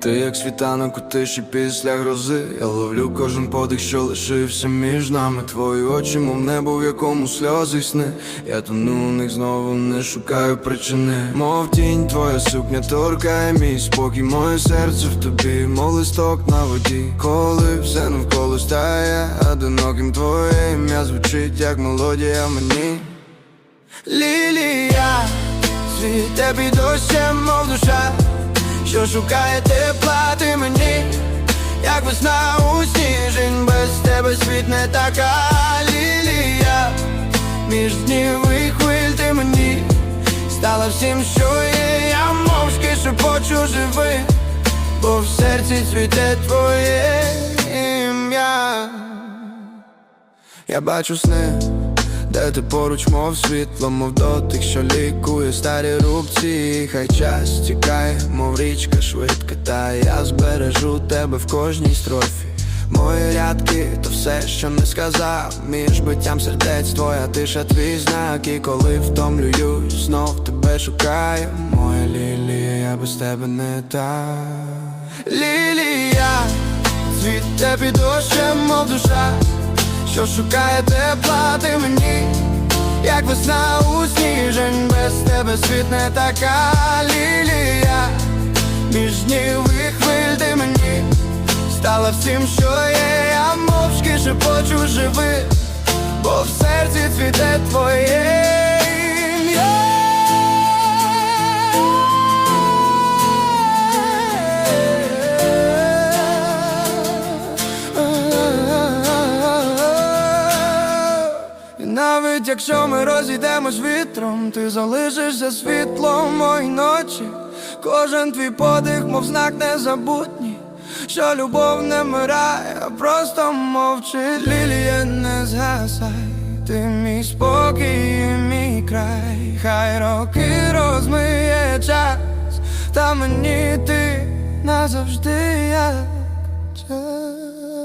Ти як світанок у тиші після грози. Я ловлю кожен подих, що лишився між нами. Твої очі, мов небо, в якому сльози сни. Я тону у них знову не шукаю причини. Мов тінь, твоя сукня торкає мій спокій, моє серце в тобі, мов листок на воді. Коли все навколо стає одиноким твоє ім'я звучить як мелодія мені. Лілія, світе під дощем, мов душа, що шукає тепла ти мені, як весна у сніжень, без тебе світ не така лілія, між днів і хвиль ти мені, стала всім, що є, я мовчки шепочу живи, бо в серці цвіте твоє ім'я. Я бачу сни, де ти поруч, мов світло, мов дотик, що лікує старі рубці, хай час тікає, мов річка швидка, та я збережу тебе в кожній строфі. Мої рядки, то все, що не сказав, між биттям сердець, твоя тиша, твій знак, і коли втомлююсь, знов тебе шукаю, моя лілія, без тебе не та. Лілія, цвіте під дощем, мов душа що шукає тепла ти мені, як весна у сніжень, без тебе світ не така лілія, між днів і хвиль ти мені, стала всім, що є, я мовчки шепочу живи, бо в серці цвіте твоє навіть якщо ми розійдемось вітром, ти залишишся світлом моїй ночі. Кожен твій подих, мов знак незабутній, що любов не вмирає, а просто мовчить лілія, не згасай. Ти мій спокій, і мій край, хай роки розмиє час, та мені ти назавжди як час.